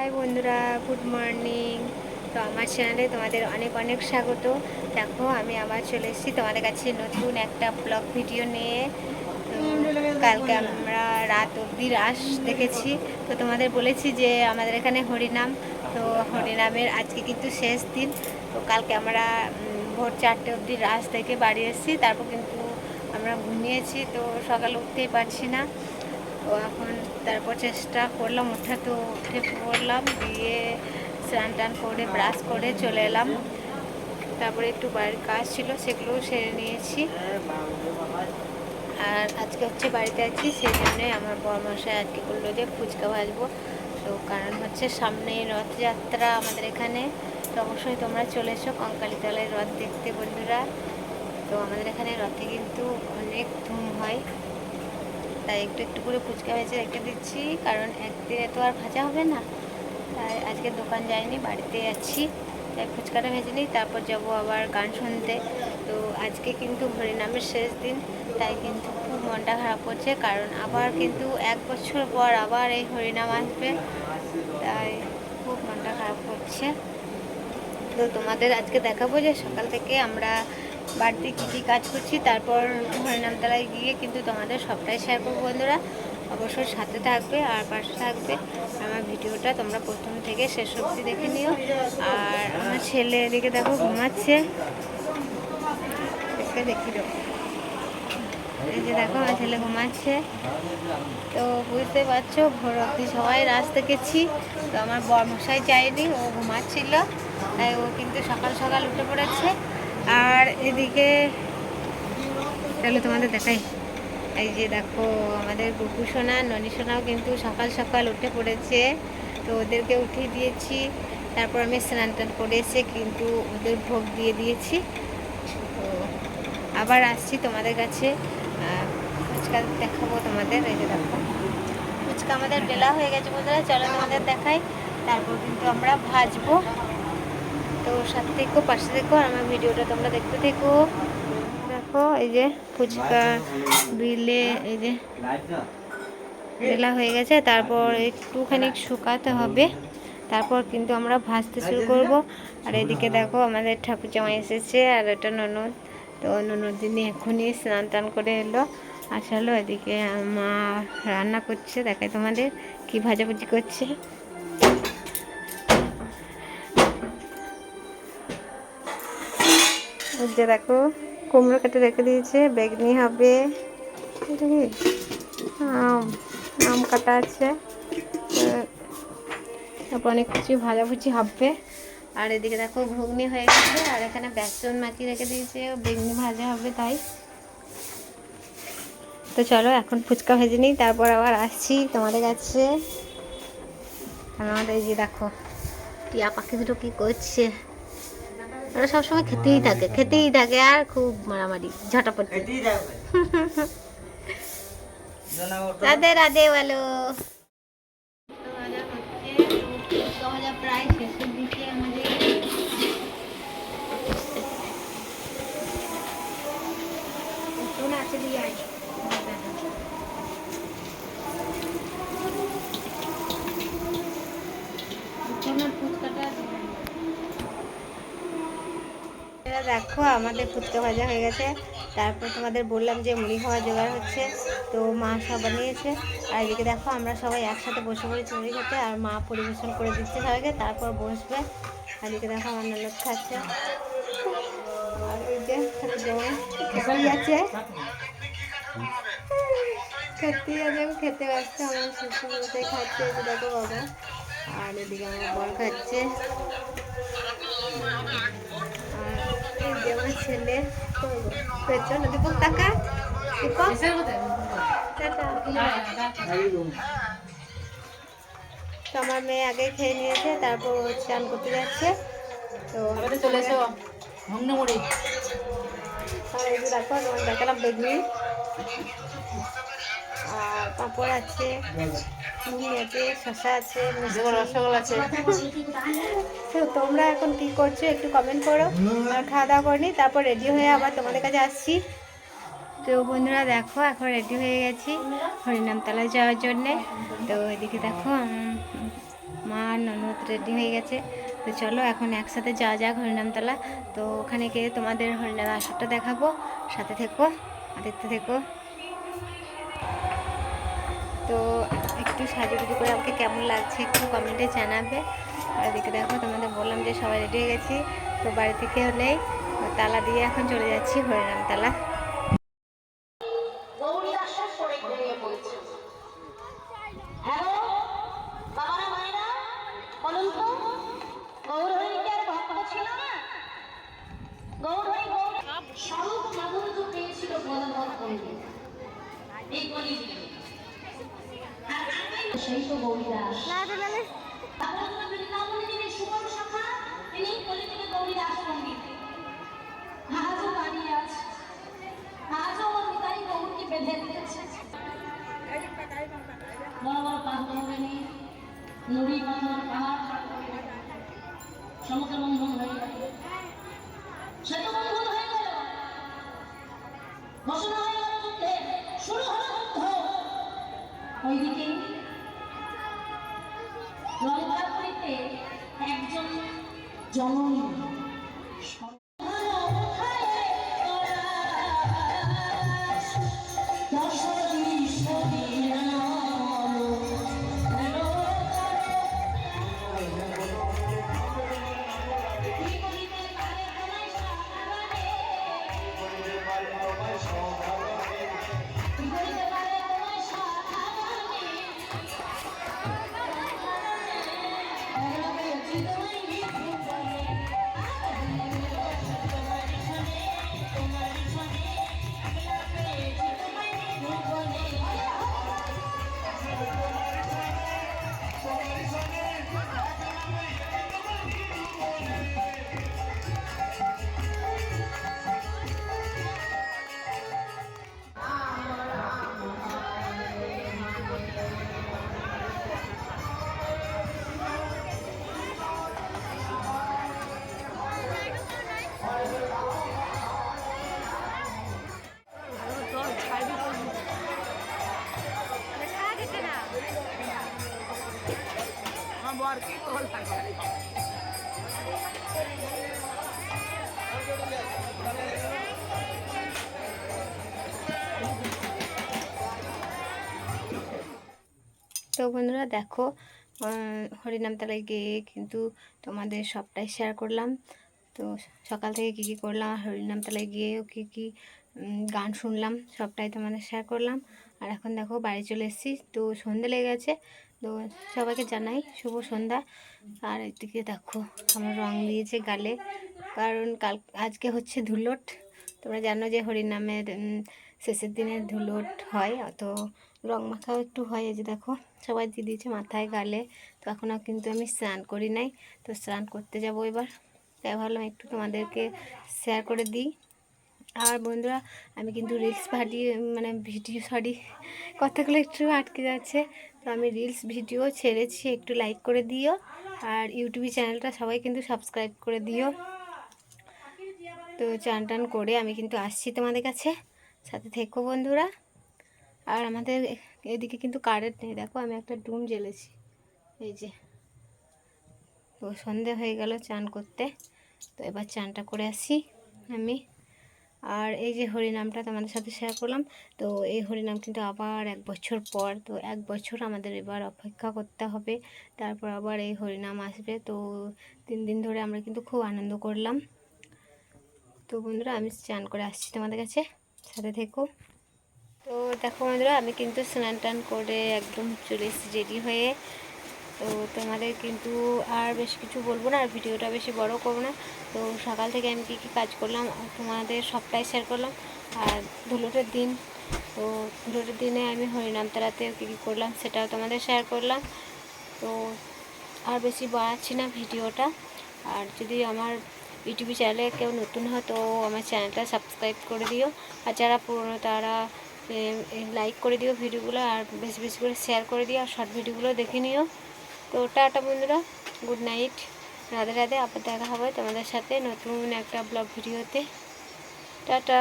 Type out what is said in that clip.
High বন্ধুরা, good morning. তো আমার চ্যানেলে তোমাদের অনেক অনেক স্বাগত। দেখো, আমি আবার চলে এসেছি তোমাদের কাছে নতুন একটা ব্লগ ভিডিও নিয়ে। কালকে আমরা রাত অবধি রাস দেখেছি। তো তোমাদের বলেছি যে আমাদের এখানে হরিনাম। তো হরিনামের আজকে কিন্তু শেষ দিন। তো কালকে আমরা ভোর চারটে অবধি রাস থেকে বাড়ি এসেছি। তারপর কিন্তু আমরা ঘুমিয়েছি। তো সকালে উঠতেই পারছি না। তো এখন তারপর চেষ্টা করলাম ওঠা তো উঠে পড়লাম, দিয়ে স্নান টান করে, ব্রাশ করে চলে এলাম। তারপরে একটু বাড়ির কাজ ছিল, সেগুলোও সেরে নিয়েছি। আর আজকে হচ্ছে বাড়িতে আছি সেই জন্যে আমার বরমশাই আজকে বলল যে ফুচকা ভাজবো। তো কারণ হচ্ছে সামনে রথযাত্রা আমাদের এখানে, তো অবশ্যই তোমরা চলে এসো কঙ্কালীতলায় রথ দেখতে বন্ধুরা। তো আমাদের এখানে রথে কিন্তু অনেক ধুম হয়। তাই একটু একটু করে ফুচকা ভেজে রেখে দিচ্ছি, কারণ একদিনে তো আর ভাজা হবে না। তাই আজকে দোকান যাইনি বাড়িতে আছি। তাই ফুচকাটা ভেজে নিই, তারপর যাব আবার গান শুনতে। তো আজকে কিন্তু হরিনামের শেষ দিন, তাই কিন্তু খুব মনটা খারাপ করছে, কারণ আবার কিন্তু এক বছর পর আবার এই হরিনাম আসবে। তাই খুব মনটা খারাপ করছে। তো তোমাদের আজকে দেখাবো যে সকাল থেকে আমরা বাড়িতে কী কী কাজ করছি, তারপর হরিনামতলায় গিয়ে কিন্তু তোমাদের সবটাই শেয়ার করব বন্ধুরা। অবশ্যই সাথে থাকবে আর পাশে থাকবে। আমার ভিডিওটা তোমরা প্রথম থেকে শেষ অবধি দেখে নিও। আর আমার ছেলে এদিকে দেখো ঘুমাচ্ছে। এসে দেখি এই যে দেখো, আমার ছেলে ঘুমাচ্ছে। তো বুঝতে পারছ, ভোর অবধি সবাই রাস দেখেছি। তো আমার বর মশাই যায়নি, ও ঘুমাচ্ছিল। তাই ও কিন্তু সকাল সকাল উঠে পড়েছে। আর এদিকে তাহলে তোমাদের দেখাই। এই যে দেখো, আমাদের গুপু সোনা, ননী সোনাও কিন্তু সকাল সকাল উঠে পড়েছে। তো ওদেরকে উঠিয়ে দিয়েছি। তারপর আমি স্নান টান করে এসে কিন্তু ওদের ভোগ দিয়ে দিয়েছি। তো আবার আসছি তোমাদের কাছে। ফুচকা দেখাবো তোমাদের, এই যে দেখো। ফুচকা আমাদের বেলা হয়ে গেছে বন্ধুরা, চলো তোমাদের দেখাই। তারপর কিন্তু আমরা ভাজবো। তো সাথে থেকো পাশে থেকো আর আমার ভিডিওটা তোমরা দেখতে থেকো। দেখো, এই যে ফুচকা বিলে এই যে বেলা হয়ে গেছে। তারপর একটুখানি শুকাতে হবে। তারপর কিন্তু আমরা ভাজতে শুরু করব। আর এদিকে দেখো, আমাদের ঠাকুর জামাই এসেছে আর এটা ননদ। তো ননদ দিনে এখনই স্নান টান করে এলো। আসলো এদিকে মা রান্না করছে, দেখাই তোমাদের কি ভাজাভুজি করছে। যে দেখো, কুমড়ো কেটে রেখে দিয়েছে, বেগনি হবে? আম আম কাটা আছে। তারপর অনেক কিছু ভাজাভুজি হবে। আর এদিকে দেখো, ঘুগনি হয়ে গেছে, আর এখানে বেসন মাখিয়ে রেখে দিয়েছে বেগনি ভাজা হবে তাই। তো চলো, এখন ফুচকা ভেজে নিই, তারপর আবার আসছি তোমাদের কাছে। আমাদের এই যে দেখো, টিয়া পাখি দুটো কি করছে? ওরা সবসময় খেতেই থাকে খেতেই থাকে আর খুব মারামারি ঝটাপট রাধে রাধে বলো প্রায় শেষের দিকে আমাদের আছে দিয়ে ফুচকাটা এরা দেখো, আমাদের ফুচকা ভাজা হয়ে গেছে। তারপর তোমাদের বললাম যে মুড়ি খাওয়া জোগাড় হচ্ছে, তো মা সব বানিয়েছে। আর এদিকে দেখো, আমরা সবাই একসাথে বসে পড়েছি মুড়ি খেতে, আর মা পরিবেশন করে দিচ্ছে সবাইকে, তারপর বসবে। আর এদিকে দেখো, আমার ননদ খাচ্ছে। আর ওই যে আছে। খেতে ব্যস্ত, আমার খাচ্ছে, এই দেখো বাবা। আর এদিকে আমার বর খাচ্ছে। ছেলে পেছনে দীপক টাকা দীপক। তো আমার মেয়ে আগে খেয়ে নিয়েছে তারপর চান করতে যাচ্ছে। তো চলে এসো ভগ্ন মুড়ি দেখো তোমার দেখালাম বেগনি। আর পাঁপড় আছে মুড়ি আছে শশা আছে রসগোল্লা আছে। তো তোমরা এখন কি করছ একটু কমেন্ট করো। আর খাওয়া দাওয়া করিনি তারপর রেডি হয়ে আবার তোমাদের কাছে আসছি। তো বন্ধুরা দেখো এখন রেডি হয়ে গেছি হরিনামতলায় যাওয়ার জন্যে। তো এদিকে দেখো মা ননদ রেডি হয়ে গেছে। তো চলো এখন একসাথে যাওয়া যাক হরিনামতলা তো ওখানে গিয়ে তোমাদের হরিনাম আসরটা দেখাবো সাথে থেকো। দেখতে থেকো তো একটু সাজুগুজু করে আমাকে কেমন লাগছে একটু কমেন্টে জানাবে। আর দেখে দেখো, তোমাদের বললাম যে সবাই রেডি হয়ে গেছি। তো বাড়ি থেকেও নেই। তালা দিয়ে এখন চলে যাচ্ছি হরিনাম তালা গৌরী আশ্বাস করে ঘুমিয়ে পড়েছে হ্যালো বাবারা মায়েরা বলুন তো গৌর হরিকে আর ভক্ত ছিল না গৌর হরি গৌর স্বরূপ মাধুর্য পেয়েছিল বলবৎ কলিতে এই কলিতে আর বৃন্দাবনে যিনি সুবর্ণ শাখা তিনি কলিযুগে গৌরীদাস পণ্ডিত আজও দাঁড়িয়ে আছে আজও আমার নিতাই গৌরকে বেঁধে রেখেছে বড় বড় পাথর ভেঙে নুড়ি পাথর পাহাড় সমুদ্র বন্ধন হয়ে গেল সেতু বন্ধন হয়ে গেল ঘোষণা হয়ে গেল যুদ্ধে। শুরু হলো যুদ্ধ। ওইদিকে j'en তো বন্ধুরা দেখো হরিনাম হরিনামতলায় গিয়ে কিন্তু তোমাদের সবটাই শেয়ার করলাম। তো সকাল থেকে কী কী করলাম, আর হরিনামতলায় গিয়েও কী কী গান শুনলাম, সবটাই তোমাদের শেয়ার করলাম। আর এখন দেখো বাড়ি চলে এসেছি, তো সন্ধে লেগে গেছে তো সবাইকে জানাই শুভ সন্ধ্যা। আর এদিকে দেখো, আমার রং দিয়েছে গালে, কারণ কাল, আজকে হচ্ছে ধুলোট। তোমরা জানো যে হরিনামের শেষের দিনে ধুলোট হয়, তো রং মাখাও একটু হয়, এই যে দেখো, সবাই দিয়ে দিয়েছে মাথায়, গালে, তো এখনও কিন্তু আমি স্নান করি নাই, তো স্নান করতে যাব এবার। তাই ভাবলাম একটু তোমাদেরকে শেয়ার করে দিই। আর বন্ধুরা, আমি কিন্তু রিলস ভাডি মানে ভিডিও সরি কথাগুলো একটু আটকে যাচ্ছে। তো আমি রিলস ভিডিও ছেড়েছি, একটু লাইক করে দিও। আর ইউটিউব চ্যানেলটা সবাই কিন্তু সাবস্ক্রাইব করে দিও। তো চান টান করে আমি কিন্তু আসছি তোমাদের কাছে। সাথে থেকো বন্ধুরা। আর আমাদের এদিকে কিন্তু কারেন্ট নেই। দেখো, আমি একটা ডুম জ্বেলেছি। এই যে, তো সন্ধে হয়ে গেল চান করতে। তো এবার চানটা করে আসি আমি। আর এই যে হরিনামটা তোমাদের সাথে শেয়ার করলাম, তো এই হরিনাম কিন্তু আবার এক বছর পর, তো এক বছর আমাদের এবার অপেক্ষা করতে হবে, তারপর আবার এই হরিনাম আসবে, তো তিন দিন ধরে আমরা কিন্তু খুব আনন্দ করলাম। তো বন্ধুরা, আমি চান করে আসছি তোমাদের কাছে, সাথে থেকো। তো দেখো বন্ধুরা, আমি কিন্তু স্নান টান করে একদম চলে এসেছি রেডি হয়ে। তো তোমাদের কিন্তু আর বেশ কিছু বলব না, আর ভিডিওটা বেশি বড় করব না। তো সকাল থেকে আমি কী কী কাজ করলাম, তোমাদের সবটাই শেয়ার করলাম। আর ধুলোটের দিন, তো ধুলোটের দিনে আমি হরিনামতলাতেও কী কী করলাম সেটাও তোমাদের শেয়ার করলাম। তো আর বেশি বাড়াচ্ছি না ভিডিওটা। আর যদি আমার ইউটিউব চ্যানেলে কেউ নতুন হয় তো আমার চ্যানেলটা সাবস্ক্রাইব করে দিও। আর যারা পুরনো তারা লাইক করে দিও ভিডিওগুলো, আর বেশি বেশি করে শেয়ার করে দিও, আর শর্ট ভিডিওগুলো দেখে নিও। তো টাটা বন্ধুরা, গুড নাইট। রাধে রাধে, আবার দেখা হবে তোমাদের সাথে নতুন একটা ব্লগ ভিডিওতে। টাটা।